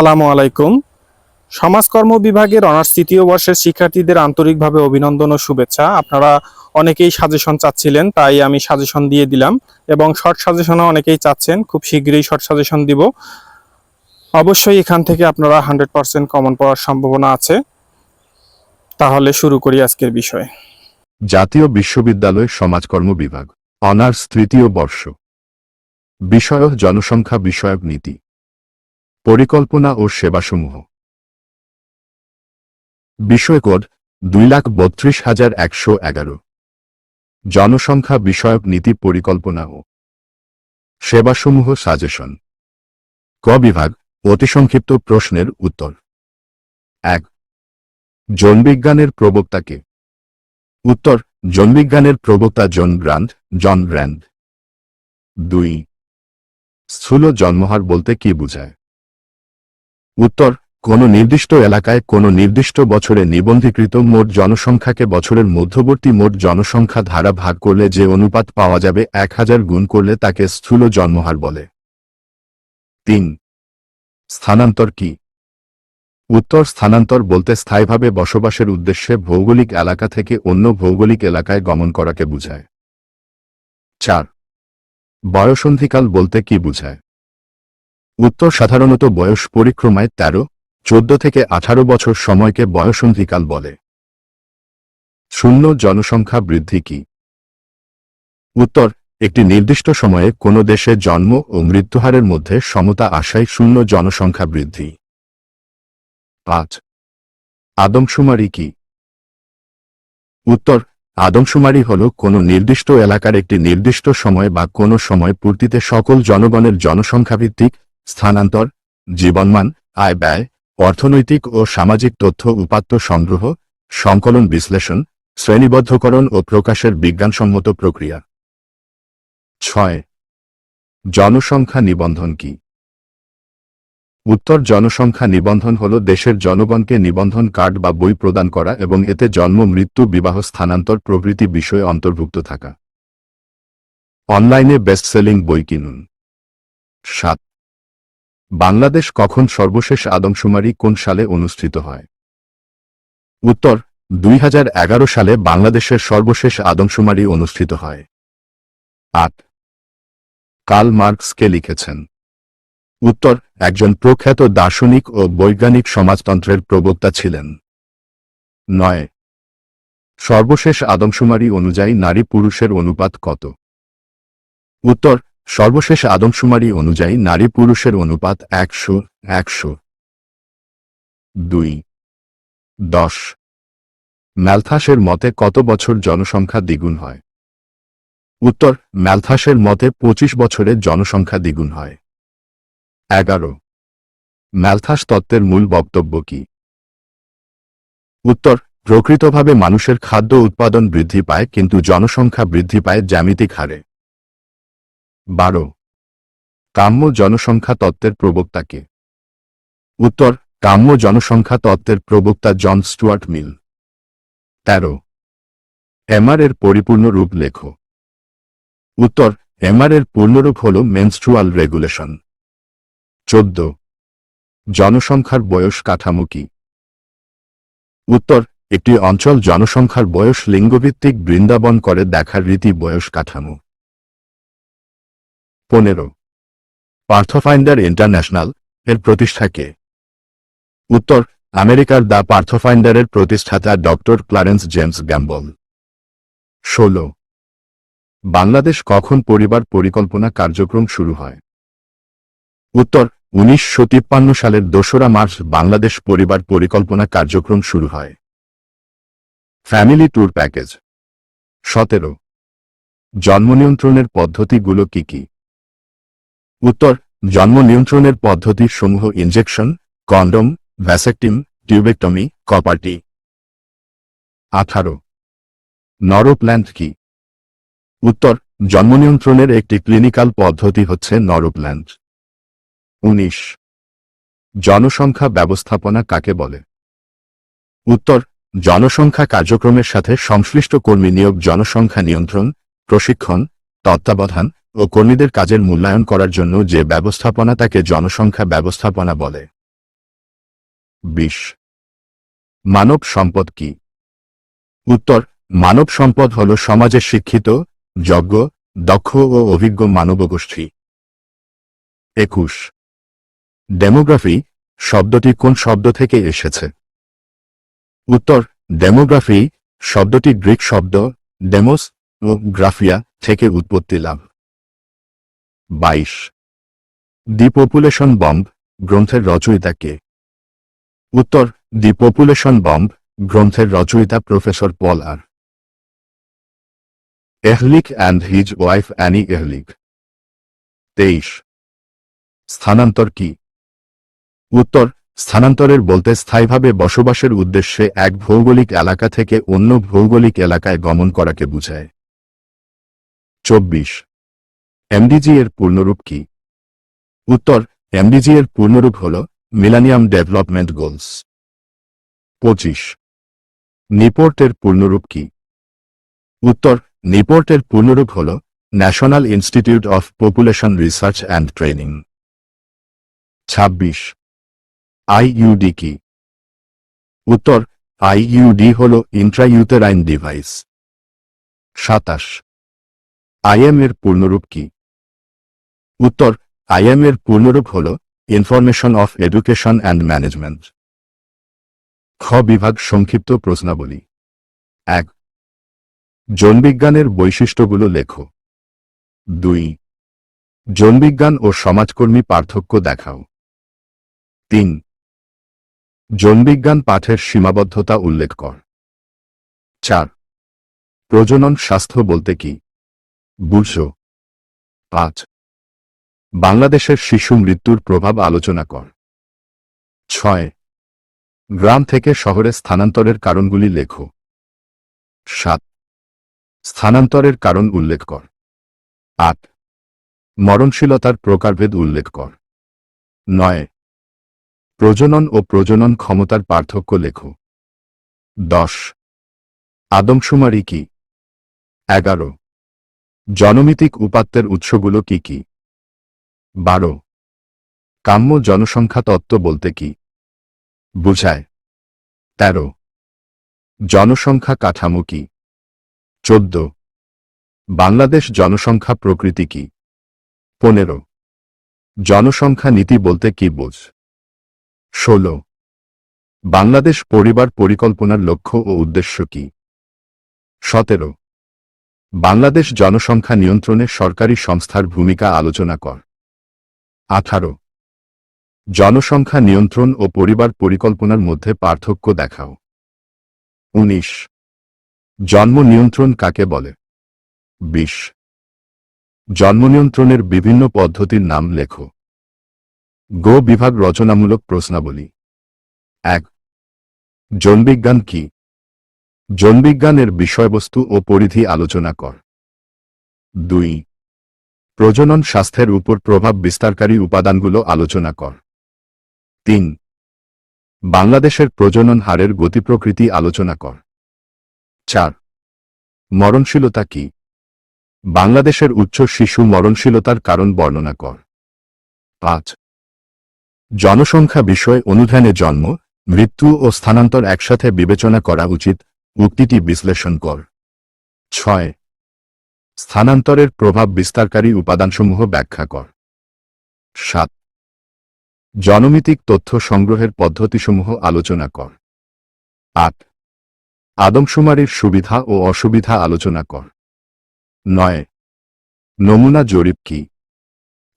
আসসালামু আলাইকুম। সমাজকর্ম বিভাগের অনার্স তৃতীয় বর্ষের শিক্ষার্থীদের আন্তরিকভাবে অভিনন্দন ও শুভেচ্ছা। আপনারা অনেকেই সাজেশন চাচ্ছিলেন, তাই আমি সাজেশন দিয়ে দিলাম এবং শর্ট সাজেশনও অনেকেই চাচ্ছেন। খুব শীঘ্রই শর্ট সাজেশন দিব। অবশ্যই এখান থেকে আপনারা হান্ড্রেড পার্সেন্ট কমন পাওয়ার সম্ভাবনা আছে। তাহলে শুরু করি আজকের বিষয়। জাতীয় বিশ্ববিদ্যালয় সমাজকর্ম বিভাগ, অনার্স তৃতীয় বর্ষ। বিষয় জনসংখ্যা বিষয়ক নীতি। পরিকল্পনা ও সেবাসমূহ। বিষয় কোড দুই লাখ বত্রিশ হাজার একশো এগারো। জনসংখ্যা বিষয়ক নীতি পরিকল্পনা ও সেবাসমূহ সাজেশন। ক বিভাগ, অতিসংক্ষিপ্ত প্রশ্নের উত্তর। এক, জনবিজ্ঞানের প্রবক্তাকে উত্তর, জনবিজ্ঞানের প্রবক্তা জন গ্রান্ট, জন র্যান্ড দুই, স্থূল জন্মহার বলতে কি বোঝায়? উত্তর, কোন নির্দিষ্ট এলাকায় কোন নির্দিষ্ট বছরে নিবন্ধীকৃত মোট জনসংখ্যাকে বছরের মধ্যবর্তী মোট জনসংখ্যা ধারা ভাগ করলে যে অনুপাত পাওয়া যাবে এক হাজার গুণ করলে তাকে স্থূল জন্মহার বলে। তিন, স্থানান্তর কি? উত্তর, স্থানান্তর বলতে স্থায়ীভাবে বসবাসের উদ্দেশ্যে ভৌগোলিক এলাকা থেকে অন্য ভৌগোলিক এলাকায় গমন করাকে বুঝায়। চার, বয়সন্ধিকাল বলতে কি বোঝায়? উত্তর সাধারণত বয়স পরিক্রমায় তেরো, চোদ্দ থেকে আঠারো বছর সময়কে বয়সন্ধিকাল বলে। শূন্য জনসংখ্যা বৃদ্ধি কি? উত্তর, একটি নির্দিষ্ট সময়ে কোনো দেশে জন্ম ও মৃত্যুহারের মধ্যে সমতা আশায় শূন্য জনসংখ্যা বৃদ্ধি। পাঁচ, আদমশুমারি কি? উত্তর, আদমশুমারি হল কোনো নির্দিষ্ট এলাকার একটি নির্দিষ্ট সময় বা কোনো সময় পূর্তিতে সকল জনগণের জনসংখ্যাভিত্তিক স্থানান্তর, জীবনমান, আয় ব্যয়, অর্থনৈতিক ও সামাজিক তথ্য উপাত্ত সংগ্রহ, সংকলন বিশ্লেষণ, শ্রেণীবদ্ধকরণ ও প্রকাশের বিজ্ঞানসম্মত প্রক্রিয়া। ছয়। জনসংখ্যা নিবন্ধন কি? উত্তর জনসংখ্যা নিবন্ধন হল দেশের জনগণকে নিবন্ধন কার্ড বা বই প্রদান করা এবং এতে জন্ম, মৃত্যু, বিবাহ, স্থানান্তর প্রভৃতি বিষয়ে অন্তর্ভুক্ত থাকা। অনলাইনে বেস্টসেলিং বই কিনুন। সাত। বাংলাদেশ কখন সর্বশেষ আদমশুমারি কোন সালে অনুষ্ঠিত হয়? উত্তর, দুই হাজার এগারো সালে বাংলাদেশের সর্বশেষ আদমশুমারি অনুষ্ঠিত হয়। আট, কার্ল মার্কস কে লিখেছেন। উত্তর, একজন প্রখ্যাত দার্শনিক ও বৈজ্ঞানিক সমাজতন্ত্রের প্রবক্তা ছিলেন। নয়, সর্বশেষ আদমশুমারি অনুযায়ী নারী পুরুষের অনুপাত কত? উত্তর সর্বশেষ আদমশুমারি অনুযায়ী নারী পুরুষের অনুপাত একশো একশো। দুই। দশ। ম্যালথাসের মতে কত বছর জনসংখ্যা দ্বিগুণ হয়? উত্তর, ম্যালথাসের মতে পঁচিশ বছরে জনসংখ্যা দ্বিগুণ হয়। এগারো। ম্যালথাস তত্ত্বের মূল বক্তব্য কি? উত্তর, প্রকৃতভাবে মানুষের খাদ্য উৎপাদন বৃদ্ধি পায়, কিন্তু জনসংখ্যা বৃদ্ধি পায় জ্যামিতিক হারে। বারো। কাম্য জনসংখ্যা তত্ত্বের প্রবক্তাকে। উত্তর, কাম্য জনসংখ্যা তত্ত্বের প্রবক্তা জন স্টুয়ার্ট মিল। তেরো। এমআর এর পরিপূর্ণ রূপ লেখো। উত্তর, এমআর এর পূর্ণরূপ হল মেনস্ট্রুয়াল রেগুলেশন। চোদ্দ। জনসংখ্যার বয়স কাঠামো কি? উত্তর, একটি অঞ্চল জনসংখ্যার বয়স লিঙ্গভিত্তিক বৃন্দাবন করে দেখার রীতি বয়স কাঠামো। পনেরো। পার্থফাইন্ডার ইন্টারন্যাশনাল এর প্রতিষ্ঠাকে উত্তর, আমেরিকার দ্য পার্থফাইন্ডারের প্রতিষ্ঠাতা ডক্টর ক্লারেন্স জেমস গ্যাম্বল। ষোলো। বাংলাদেশ কখন পরিবার পরিকল্পনা কার্যক্রম শুরু হয়? উত্তর, উনিশশো তিপ্পান্ন সালের দোসরা মার্চ বাংলাদেশ পরিবার পরিকল্পনা কার্যক্রম শুরু হয়। Family tour package. সতেরো। জন্ম নিয়ন্ত্রণের পদ্ধতিগুলো কি কি? উত্তর, জন্ম নিয়ন্ত্রণের পদ্ধতি সমূহ injection condom vasectomy tubectomy copper T আঠারো। নরোপ্ল্যান্ট কি? উত্তর, জন্ম নিয়ন্ত্রণের একটি ক্লিনিক্যাল পদ্ধতি হচ্ছে নরোপ্ল্যান্ট। উনিশ। জনসংখ্যা ব্যবস্থাপনা কাকে বলে? উত্তর, জনসংখ্যা কার্যক্রমের সাথে সংশ্লিষ্ট কর্মী নিয়োগ, জনসংখ্যা নিয়ন্ত্রণ, প্রশিক্ষণ তত্ত্বাবধান ও কর্মীদের কাজের মূল্যায়ন করার জন্য যে ব্যবস্থাপনা তাকে জনসংখ্যা ব্যবস্থাপনা বলে। বিশ। মানব সম্পদ কি? উত্তর, মানব সম্পদ হল সমাজের শিক্ষিত যজ্ঞ দক্ষ ও অভিজ্ঞ মানবগোষ্ঠী। একুশ। ডেমোগ্রাফি শব্দটি কোন শব্দ থেকে এসেছে? উত্তর, ডেমোগ্রাফি শব্দটি গ্রিক শব্দ, ডেমোস ও গ্রাফিয়া থেকে উৎপত্তি লাভ। বাইশ। দি পপুলেশন বম্ব গ্রন্থের রচয়িতা কে উত্তর দি পপুলেশন বম্ব গ্রন্থের রচয়িতা professor Paul R. Ehrlich and his wife Anne Ehrlich. তেইশ। স্থানান্তর কি? উত্তর, স্থানান্তরের বলতে স্থায়ীভাবে বসবাসের উদ্দেশ্যে এক ভৌগোলিক এলাকা থেকে অন্য ভৌগোলিক এলাকায় গমন করাকে বোঝায়। চব্বিশ। এমডিজি এর পূর্ণরূপ কি? উত্তর এমডিজি এর পূর্ণরূপ হল মিলানিয়াম ডেভেলপমেন্ট গোলস পঁচিশ। নিপোর্টের পূর্ণরূপ কি? উত্তর নিপোর্টের পূর্ণরূপ হল national institute of population research and training ছাব্বিশ। আইইউডি কি? উত্তর আইইউডি হল ইন্ট্রাইউতেরাইন ডিভাইস সাতাশ। আইএম এর পূর্ণরূপ কি? উত্তর আইএম এর পূর্ণরূপ হল information of education and management. খ বিভাগ সংক্ষিপ্ত প্রশ্নাবলী। এক, জনবিজ্ঞানের বৈশিষ্ট্যগুলো লেখো। দুই, জনবিজ্ঞান ও সমাজকর্মী পার্থক্য দেখাও। তিন, জনবিজ্ঞান পাঠের সীমাবদ্ধতা উল্লেখ কর। চার, প্রজনন স্বাস্থ্য বলতে কি? বুঝো পাঁচ। বাংলাদেশের শিশু মৃত্যুর প্রভাব আলোচনা কর। ছয়। গ্রাম থেকে শহরে স্থানান্তরের কারণগুলি লেখো। সাত। স্থানান্তরের কারণ উল্লেখ কর। আট। মরণশীলতার প্রকারভেদ উল্লেখ কর। নয়। প্রজনন ও প্রজনন ক্ষমতার পার্থক্য লেখো। দশ। আদমশুমারি কি? এগারো। জনমিতিক উপাত্তের উৎসগুলো কি কি? বারো। কাম্য জনসংখ্যা তত্ত্ব বলতে কি? বুঝায়। তেরো। জনসংখ্যা কাঠামো কি? চোদ্দ। বাংলাদেশ জনসংখ্যা প্রকৃতি কি? পনেরো। জনসংখ্যা নীতি বলতে কি বোঝ? ষোলো। বাংলাদেশ পরিবার পরিকল্পনার লক্ষ্য ও উদ্দেশ্য কি? সতেরো। বাংলাদেশ জনসংখ্যা নিয়ন্ত্রণে সরকারি সংস্থার ভূমিকা আলোচনা কর। আঠারো। জনসংখ্যা নিয়ন্ত্রণ ও পরিবার পরিকল্পনার মধ্যে পার্থক্য দেখাও। উনিশ। জন্ম নিয়ন্ত্রণ কাকে বলে? বিশ। জন্ম নিয়ন্ত্রণের বিভিন্ন পদ্ধতির নাম লেখো। গো বিভাগ রচনামূলক প্রশ্নাবলী। এক। জনবিজ্ঞান কি? জনবিজ্ঞানের বিষয়বস্তু ও পরিধি আলোচনা কর। দুই, প্রজনন স্বাস্থ্যের উপর প্রভাব বিস্তারকারী উপাদানগুলো আলোচনা কর। তিন, বাংলাদেশের প্রজনন হারের গতি প্রকৃতি আলোচনা কর। চার, মরণশীলতা কি? বাংলাদেশের উচ্চ শিশু মরণশীলতার কারণ বর্ণনা কর। পাঁচ, জনসংখ্যা বিষয় অনুধানে জন্ম, মৃত্যু ও স্থানান্তর একসাথে বিবেচনা করা উচিত উক্তিটি বিশ্লেষণ কর। ছয়, স্থানান্তরের প্রভাব বিস্তারকারী উপাদানসমূহ ব্যাখ্যা কর। সাত, জনমিতিক তথ্য সংগ্রহের পদ্ধতিসমূহ আলোচনা কর। আট, আদমশুমারির সুবিধা ও অসুবিধা আলোচনা কর। নয়, নমুনা জরিপ কি?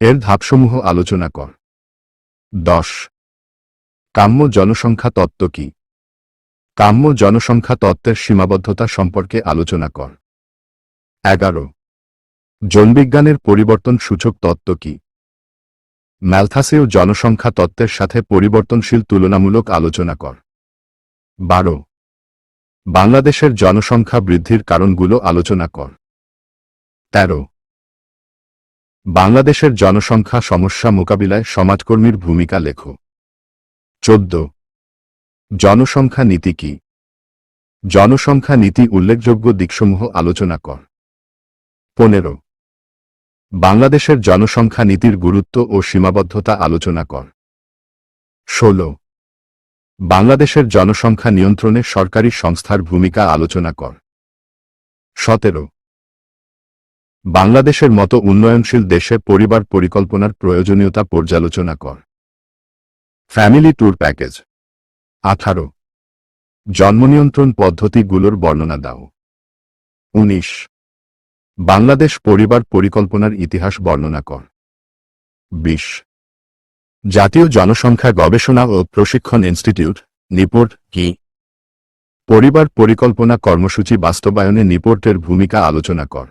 এর ধাপসমূহ আলোচনা কর। দশ, কাম্য জনসংখ্যা তত্ত্ব কি? কাম্য জনসংখ্যা তত্ত্বের সীমাবদ্ধতা সম্পর্কে আলোচনা কর। এগারো। জনবিজ্ঞানের পরিবর্তন সূচক তত্ত্ব কি? ম্যালথাসেও জনসংখ্যা তত্ত্বের সাথে পরিবর্তনশীল তুলনামূলক আলোচনা কর। বারো। বাংলাদেশের জনসংখ্যা বৃদ্ধির কারণগুলো আলোচনা কর। তেরো। বাংলাদেশের জনসংখ্যা সমস্যা মোকাবিলায় সমাজকর্মীর ভূমিকা লেখো। চোদ্দ। জনসংখ্যা নীতি কি? জনসংখ্যা নীতি উল্লেখযোগ্য দিকসমূহ আলোচনা কর। পনেরো। বাংলাদেশের জনসংখ্যা নীতির গুরুত্ব ও সীমাবদ্ধতা আলোচনা কর। ষোলো। বাংলাদেশের জনসংখ্যা নিয়ন্ত্রণে সরকারি সংস্থার ভূমিকা আলোচনা কর। সতেরো। বাংলাদেশের মতো উন্নয়নশীল দেশে পরিবার পরিকল্পনার প্রয়োজনীয়তা পর্যালোচনা কর। Family tour package. আঠারো। জন্মনিয়ন্ত্রণ পদ্ধতিগুলোর বর্ণনা দাও। উনিশ। বাংলাদেশ পরিবার পরিকল্পনার ইতিহাস বর্ণনা কর। বিশ। জাতীয় জনসংখ্যা গবেষণা ও প্রশিক্ষণ ইনস্টিটিউট, নিপোর্ট, কি? পরিবার পরিকল্পনা কর্মসূচি বাস্তবায়নে নিপোর্টের ভূমিকা আলোচনা কর।